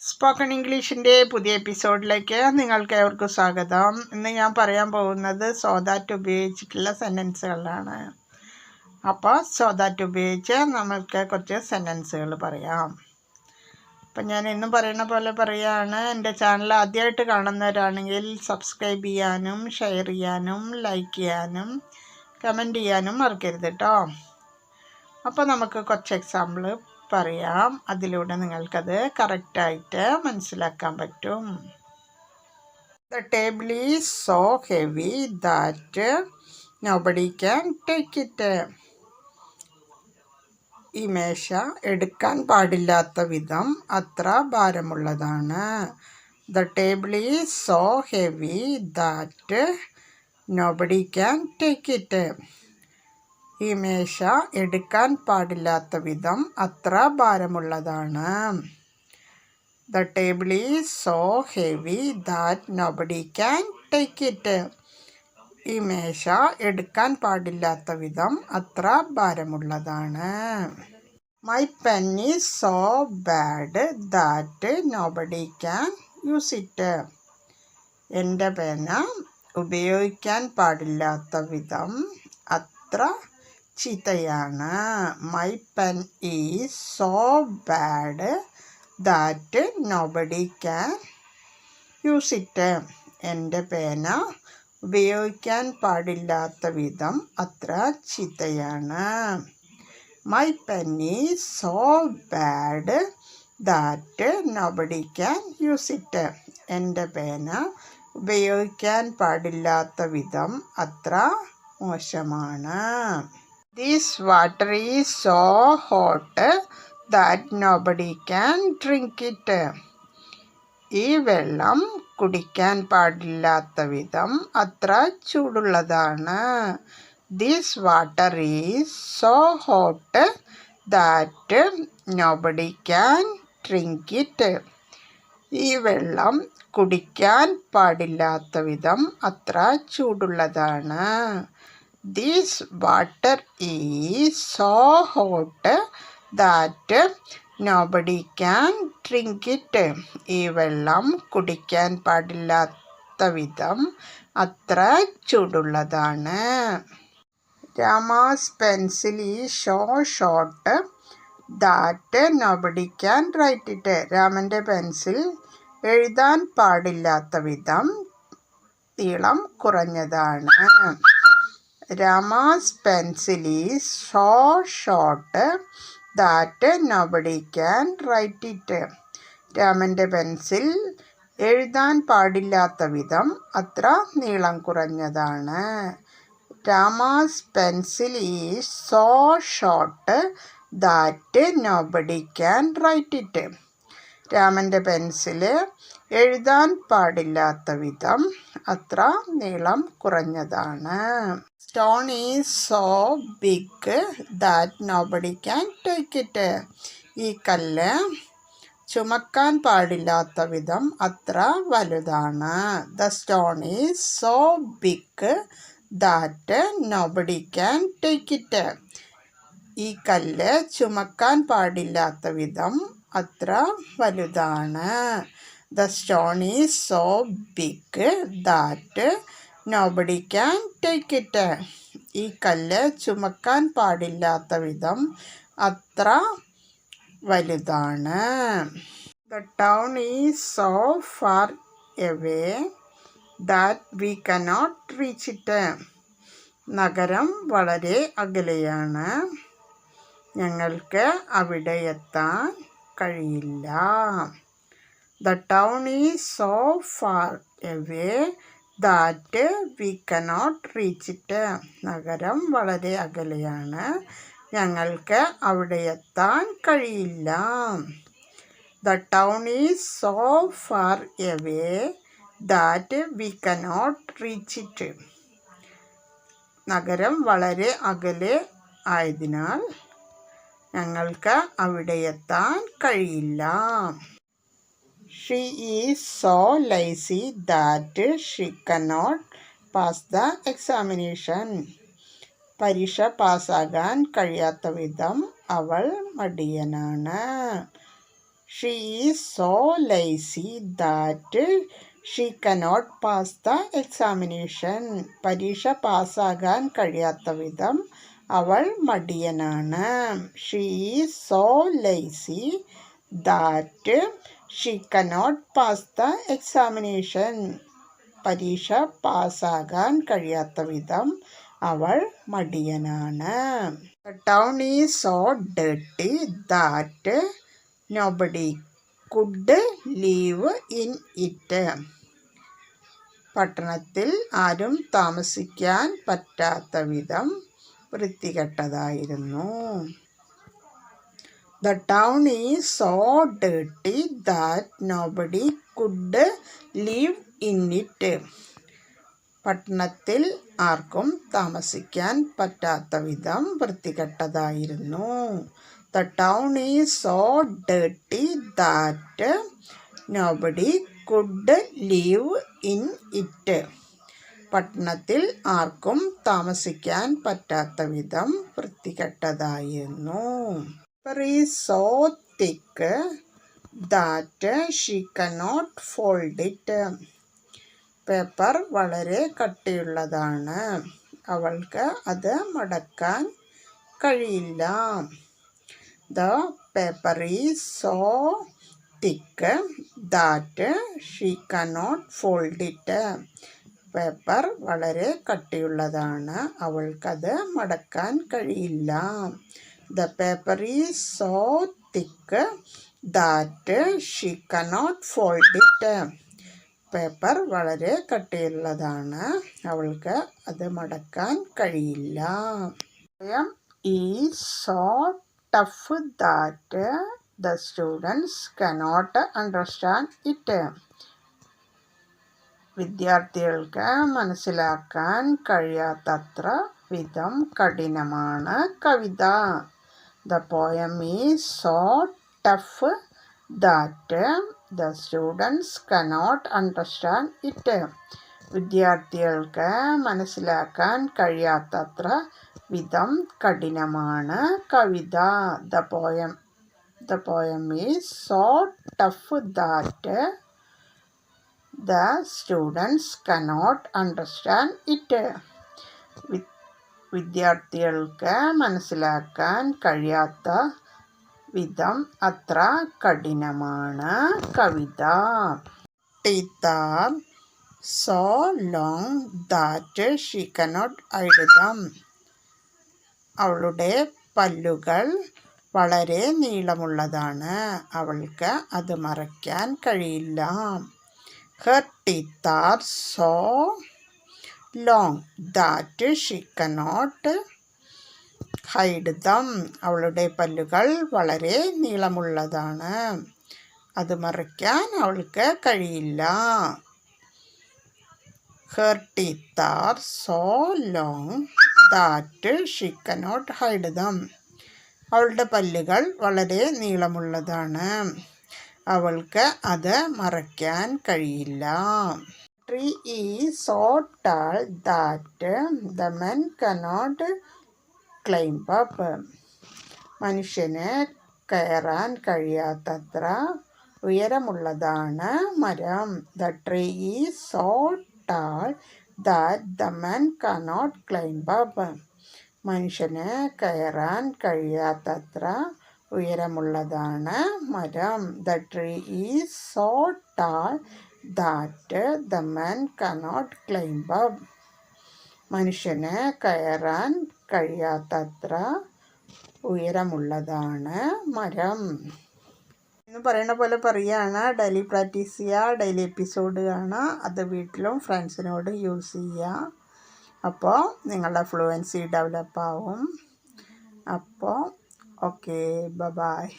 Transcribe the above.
Spoken ഇംഗ്ലീഷിന്റെ പുതിയ എപ്പിസോഡിലേക്ക് നിങ്ങൾക്ക് ഏവർക്കും സ്വാഗതം. ഇന്ന് ഞാൻ പറയാൻ പോകുന്നത് സോദാറ്റ് ഉപയോഗിച്ചിട്ടുള്ള സെന്റൻസുകളാണ് അപ്പോൾ സോദാറ്റ് ഉപയോഗിച്ച് നമ്മൾക്ക് കുറച്ച് സെന്റൻസുകൾ പറയാം. അപ്പം ഞാൻ എന്നും പറയുന്ന പോലെ പറയുകയാണ് എന്റെ ചാനൽ ആദ്യമായിട്ട് കാണുന്നവരാണെങ്കിൽ സബ്സ്ക്രൈബ് ചെയ്യാനും ഷെയർ ചെയ്യാനും ലൈക്ക് ചെയ്യാനും കമന്റ് ചെയ്യാനും മറക്കരുത് കേട്ടോ അപ്പോൾ നമുക്ക് കുറച്ച് എക്സാമ്പിൾ പറയാം. അതിലൂടെ നിങ്ങൾക്കത് കറക്റ്റായിട്ട് മനസ്സിലാക്കാൻ പറ്റും. The table is so heavy that nobody can take it ഈ മേശ എടുക്കാൻ പാടില്ലാത്ത വിധം അത്ര ഭാരമുള്ളതാണ്. The table is so heavy that nobody can take it ഈ മേശ എടുക്കാൻ പാടില്ലാത്ത വിധം അത്ര ഭാരമുള്ളതാണ്. The table is so heavy that nobody can take it ഈ മേശ എടുക്കാൻ പാടില്ലാത്ത വിധം അത്ര ഭാരമുള്ളതാണ്. My pen is so bad that nobody can use it എന്റെ പേന ഉപയോഗിക്കാൻ പാടില്ലാത്ത വിധം അത്ര ചീത്തയാണ് my pen is so bad that nobody can use it എന്റെ പേന ഉപയോഗിക്കാൻ പാടില്ലാത്ത വിധം അത്ര ചീത്തയാണ് my pen is so bad that nobody can use it എന്റെ പേന ഉപയോഗിക്കാൻ പാടില്ലാത്ത വിധം അത്ര മോശമാണ്. This water is so hot that nobody can drink it ഈ വെള്ളം കുടിക്കാൻ പാടില്ലാത്ത വിധം അത്ര ചൂടുള്ളതാണ്. This water is so hot that nobody can drink it ഈ വെള്ളം കുടിക്കാൻ പാടില്ലാത്ത വിധം അത്ര ചൂടുള്ളതാണ്. This water is so hot that nobody can drink it ഈ വെള്ളം കുടിക്കാൻ പാടില്ലാത്ത വിധം അത്ര ചൂടുള്ളതാണ്. Rama's pencil is so short that nobody can write it രാമന്റെ പെൻസിൽ എഴുതാൻ പാടില്ലാത്ത വിധം നീളം കുറഞ്ഞതാണ്. Rama's pencil is so short that nobody can write it. രാമന്റെ പെൻസിൽ എഴുതാൻ പാടില്ലാത്ത വിധം അത്ര നീളം കുറഞ്ഞതാണ്. Rama's pencil is so short that nobody can write it. രാമന്റെ പെൻസിൽ എഴുതാൻ പാടില്ലാത്ത വിധം അത്ര നീളം കുറഞ്ഞതാണ്. Stone is so big that nobody can take it ഈ കല്ല് ചുമക്കാൻ പാടില്ലാത്ത വിധം അത്ര വലുതാണ്. The stone is so big that nobody can take it ഈ കല്ല് ചുമക്കാൻ പാടില്ലാത്ത വിധം അത്ര വലുതാണ്. The stone is so big that nobody can take it ഈ കല്ല് ചുമക്കാൻ പാടില്ലാത്ത വിധം അത്ര വലുതാണ്. The town is so far away that we cannot reach it നഗരം വളരെ അകലെയാണ്. ഞങ്ങൾക്ക് അവിടെ എത്താൻ കഴിയില്ല. The town is so far away that we cannot reach it. നഗരം വളരെ അകലെയാണ്. ഞങ്ങൾക്ക് അവിടെ എത്താൻ കഴിയില്ല. The town is so far away that we cannot reach it നഗരം വളരെ അകലെ ആയതിനാൽ ഞങ്ങൾക്ക് അവിടെ എത്താൻ കഴിയില്ല. She is so lazy that she cannot pass the examination പരീക്ഷ പാസ്സാകാൻ കഴിയാത്ത വിധം അവൾ മടിയനാണ്. She is so lazy that she cannot pass the examination പരീക്ഷ പാസ്സാകാൻ കഴിയാത്ത വിധം അവൾ മടിയനാണ്. She is so lazy that she cannot pass the examination പരീക്ഷ പാസ്സാകാൻ കഴിയാത്ത വിധം അവൾ മടിയനാണ്. Town is so ഡേട്ടി that nobody could live in it പട്ടണത്തിൽ ആരും താമസിക്കാൻ പറ്റാത്ത വിധം വൃത്തികെട്ടതായിരുന്നു. The town is so ഡേട്ടി that nobody could live in it പട്ടണത്തിൽ ആർക്കും താമസിക്കാൻ പറ്റാത്ത വിധം വൃത്തികെട്ടതായിരുന്നു. The town is so ഡേട്ടി that nobody could live in it പട്ടണത്തിൽ ആർക്കും താമസിക്കാൻ പറ്റാത്ത വിധം വൃത്തികെട്ടതായിരുന്നു. So thick that she cannot fold it paper വളരെ കട്ടിയുള്ളതാണ്. അവൾക്ക് അത് മടക്കാൻ കഴിയില്ല. The paper is so thick that she cannot fold it paper വളരെ കട്ടിയുള്ളതാണ്. അവൾക്കത് മടക്കാൻ കഴിയില്ല. The paper is so thick that she cannot fold it paper വളരെ കട്ടിയുള്ളതാണ്. അവൾക്ക് അത് മടക്കാൻ കഴിയില്ല. Is so tough that the students cannot understand it വിദ്യാർത്ഥികൾക്ക് മനസ്സിലാക്കാൻ കഴിയാത്തത്ര വിധം കഠിനമാണ് കവിത. The poem is so tough that the students cannot understand it വിദ്യാർത്ഥികൾക്ക് മനസ്സിലാക്കാൻ കഴിയാത്തത്ര വിധം കഠിനമാണ് കവിത. The poem the poem is so tough that the students cannot understand it വിദ്യാർത്ഥികൾക്ക് മനസ്സിലാക്കാൻ കഴിയാത്ത വിധം അത്ര കഠിനമാണ് കവിത. Teeth are so long that she cannot അഴുതം അവളുടെ പല്ലുകൾ വളരെ നീളമുള്ളതാണ്. അവൾക്ക് അത് മറയ്ക്കാൻ കഴിയില്ല. Her teeth are so long that she cannot hide them അവളുടെ പല്ലുകൾ വളരെ നീളമുള്ളതാണ്. അത് മറിക്കാൻ അവൾക്ക് കഴിയില്ല. Her teeth are so long that she cannot hide them അവളുടെ പല്ലുകൾ വളരെ നീളമുള്ളതാണ്. അവൾക്ക് അത് മറയ്ക്കാൻ കഴിയില്ല. Tree is so tall that the man cannot climb up. മനുഷ്യന് കയറാൻ കഴിയാത്തത്ര ഉയരമുള്ളതാണ് മരം. The tree is so tall that the man cannot climb up മനുഷ്യന് കയറാൻ കഴിയാത്തത്ര ഉയരമുള്ളതാണ് മരം. The tree is so tall that the man cannot climb up മനുഷ്യന് കയറാൻ കഴിയാത്തത്ര ഉയരമുള്ളതാണ് മരം. എന്ന് പറയുന്ന പോലെ പറയുകയാണ് ഡെയിലി പ്രാക്ടീസ് ചെയ്യുക ഡെയിലി എപ്പിസോഡ് കാണുക അത് വീട്ടിലും ഫ്രണ്ട്സിനോട് യൂസ് ചെയ്യുക അപ്പോൾ നിങ്ങളുടെ ഫ്ലുവൻസി ഡെവലപ്പ് ആവും. അപ്പോൾ ഓക്കെ ബ ബായ്